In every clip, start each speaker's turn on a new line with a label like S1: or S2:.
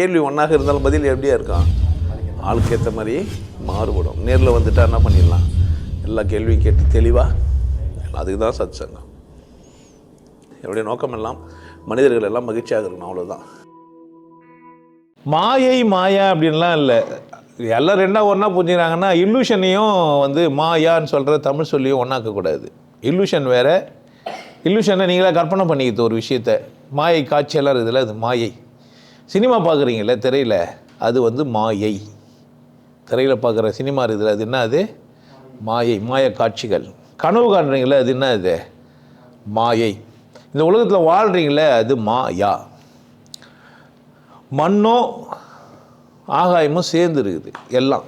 S1: கேள்வி ஒன்றாக இருந்தாலும் பதில் எப்படியா இருக்கான் ஆளுக்கு ஏற்ற மாதிரி மாறுபடும். நேரில் வந்துட்டா என்ன பண்ணிடலாம்? எல்லா கேள்வியும் கேட்டு தெளிவாக அதுக்கு தான் சத் சங்கம் என்னுடைய நோக்கம் எல்லாம் மனிதர்கள் எல்லாம் மகிழ்ச்சியாக இருக்கணும் அவ்வளோதான் மாயை மாயா அப்படின்லாம் இல்லை. எல்லாம் ரெண்டாக ஒன்றா புரிஞ்சுக்கிறாங்கன்னா இல்லூஷனையும் வந்து மாயான்னு சொல்கிற தமிழ் சொல்லியும் ஒன்றாக்கக்கூடாது இல்லூஷன் வேறு. இல்லூஷனை நீங்களே கற்பனை பண்ணிக்கிது ஒரு விஷயத்த. மாயை காட்சியெல்லாம் இருக்குதுல்ல அது மாயை. சினிமா பார்க்குறீங்களே திரையில்? அது வந்து மாயை. திரையில் பார்க்குற சினிமா இருக்குது அது என்ன அது? மாயை மாய காட்சிகள். கனவு காண்றீங்களே அது என்ன அது? மாயை. இந்த உலகத்தில் வாழ்கிறீங்களே அது மாயா. மண்ணும் ஆகாயமும் சேர்ந்து இருக்குது எல்லாம்.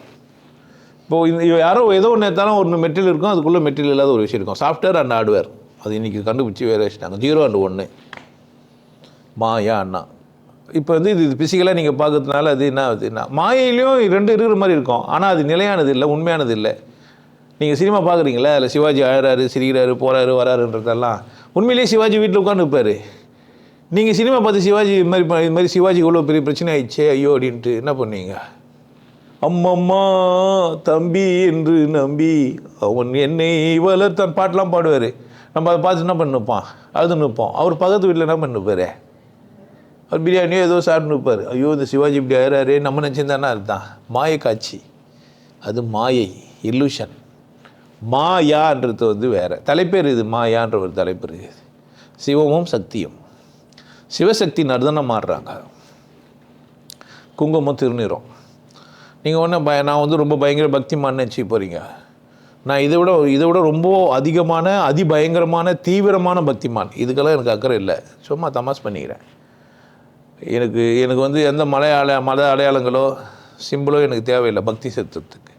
S1: இப்போது இந்த யாரோ ஏதோ ஒன்று எடுத்தாலும் ஒன்று மெட்டீரியல் இருக்கும் அதுக்குள்ளே மெட்டீரியல் இல்லாத ஒரு விஷயம் இருக்கும். சாஃப்ட்வேர் அண்ட் ஹார்ட்வேர் அது இன்றைக்கி கண்டுபிடிச்சி வேறு வச்சுட்டாங்க. ஜீரோ அண்ட் ஒன்று மாயா அண்ணா இப்போ வந்து இது பிசிக்கலாக நீங்கள் பார்க்கறதுனால அது என்ன ஆகுதுன்னா மாயையிலையும் ரெண்டு இருக்கிற மாதிரி இருக்கும். ஆனால் அது நிலையானது இல்லை உண்மையானது இல்லை. நீங்கள் சினிமா பார்க்குறீங்களா? அதில் சிவாஜி அழறாரு சிரிக்கிறாரு போகிறாரு வராருன்றதெல்லாம். உண்மையிலேயே சிவாஜி வீட்டில் உட்காந்துருப்பார் நீங்கள் சினிமா பார்த்து சிவாஜி இது மாதிரி இது மாதிரி சிவாஜி இவ்வளோ பெரிய பிரச்சனை ஆயிடுச்சே ஐயோ அப்படின்ட்டு என்ன பண்ணீங்க? அம்மம்மா தம்பி என்று நம்பி அவன் என்னை வளர்த்தான். பாட்டெலாம் பாடுவார். நம்ம அதை பார்த்து என்ன பண்ணி அது நிற்போம். அவர் பக்கத்து வீட்டில் என்ன பண்ணி அவர் பிரியாணியோ ஏதோ சாப்பிட்டு இருப்பார் ஐயோ இந்த சிவாஜி இப்படி ஆயிராரு நம்ம நினச்சிருந்தானா அதுதான். மாய காட்சி. அது மாயை இல்லூஷன் மாயான்றது வந்து வேறு. தலைப்பேர் இது மாயான்ற ஒரு தலைப்பேர் இது. சிவமும் சக்தியும். சிவசக்தி நர்தனம் மாறுறாங்க. குங்குமம் திருநீரும். நீங்கள் ஒன்றும் பய நான் வந்து ரொம்ப பயங்கர பக்திமான்னு நினச்சி போகிறீங்க நான் இதை விட இதை விட ரொம்ப அதிகமான அதிபயங்கரமான தீவிரமான பக்திமான். இதுக்கெல்லாம் எனக்கு அக்கறை இல்லை. சும்மா தமாஸ் பண்ணிக்கிறேன். எனக்கு எனக்கு வந்து எந்த மலையாள மத அடையாளங்களோ சிம்பிளோ எனக்கு தேவையில்லை பக்தி சத்துவத்துக்கு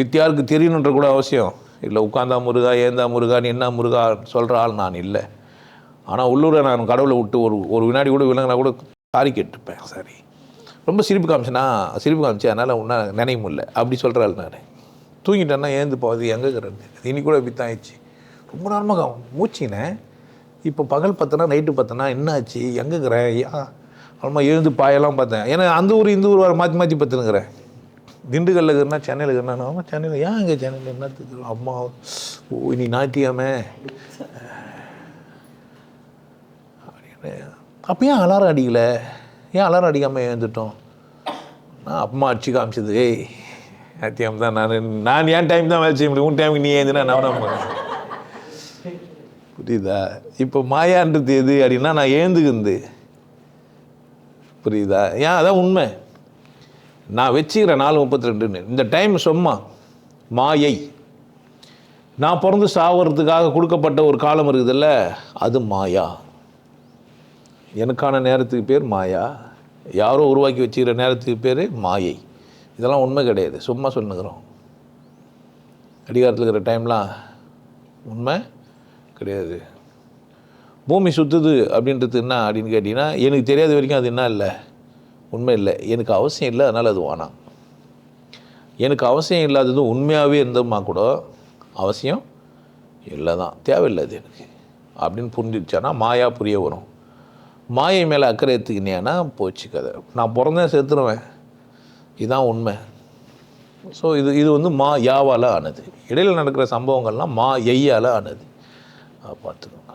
S1: வித்தியாருக்கு தெரியணுன்ற கூட அவசியம். இல்லை உட்காந்தா முருகா ஏந்தா முருகான்னு என்ன முருகா சொல்கிற ஆள் நான் இல்லை. ஆனால் உள்ளூரை நான் கடவுளை விட்டு ஒரு ஒரு வினாடி கூட விலங்கினா கூட சாரி கேட்டுப்பேன் சாரி. ரொம்ப சிரிப்பு காமிச்சேன்னா சிரிப்பு காமிச்சு அதனால் ஒன்றா நினைவு இல்லை. அப்படி சொல்கிற ஆள் நான். தூங்கிட்டேன்னா ஏந்து போகுது எங்கே இருக்கிறது? இன்னி கூட இப்படி தான் ஆயிடுச்சு. ரொம்ப நேரமாக மூச்சினேன். இப்போ பகல் பார்த்தனா நைட்டு பார்த்தனா என்ன ஆச்சு எங்கே இருக்கிறேன் அப்புறமா எழுந்து பாயெல்லாம் பார்த்தேன். ஏன்னா அந்த ஊர் இந்த ஊர் வர மாற்றி மாற்றி பார்த்துனுங்கிறேன் திண்டுக்கல்ல இருக்கிறனா சென்னையில் இருக்கிறனா ஆமாம் சென்னையில் ஏன் இங்கே சென்னையில் என்னத்துக்கு அம்மா ஓ இனி நாட்டியாமே. அப்படின்னு. அப்போ ஏன் அலாரம் அடிக்கல? ஏன் அலாரம் அடிக்காமல் எழுந்துட்டோம்? நான் அம்மா அடிச்சு காமிச்சது ஏய் ஞாயிற்றுக்கிழமை தான் நான். நான் ஏன் டைம் தான் வேலை செய்ய முடியும். உன் டைமுக்கு நீ ஏந்தினா நான் புரியுதா? இப்போ மாயான்றது எது அப்படின்னா நான் ஏந்துக்குந்து புரியுதா? ஏன்? அதான் உண்மை. நான் வச்சுக்கிறேன் நாலு முப்பத்தி ரெண்டுன்னு இந்த டைம் சும்மா. மாயை. நான் பிறந்து சாவறதுக்காக கொடுக்கப்பட்ட ஒரு காலம் இருக்குதுல்ல அது மாயா. எனக்கான நேரத்துக்கு பேர் மாயா. யாரோ உருவாக்கி வச்சுக்கிற நேரத்துக்கு பேர் மாயை. இதெல்லாம் உண்மை கிடையாது. சும்மா சொன்னுக்கிறோம் அடிகாரத்தில் இருக்கிற டைம்லாம் உண்மை கிடையாது. பூமி சுற்றுது அப்படின்றது என்ன அப்படின்னு கேட்டிங்கன்னா எனக்கு தெரியாத வரைக்கும் அது என்ன இல்லை. உண்மை இல்லை. எனக்கு அவசியம் இல்லை அதனால் அது வேணாம் எனக்கு அவசியம் இல்லாதது உண்மையாகவே இருந்தோம்னா கூட அவசியம் இல்லை தான் தேவையில்லை அது எனக்கு. அப்படின்னு புரிஞ்சிடுச்சானா மாயா புரிய வரும். மாயை மேலே அக்கறை எடுத்துக்கினேன்னா போச்சு கதை. நான் பிறந்தேன் சேர்த்துருவேன் இதுதான் உண்மை. ஸோ இது இது வந்து மா யாவால் ஆனது. இடையில் நடக்கிற சம்பவங்கள்லாம் மா எய்யால் ஆனது. பார்த்துக்கோங்க.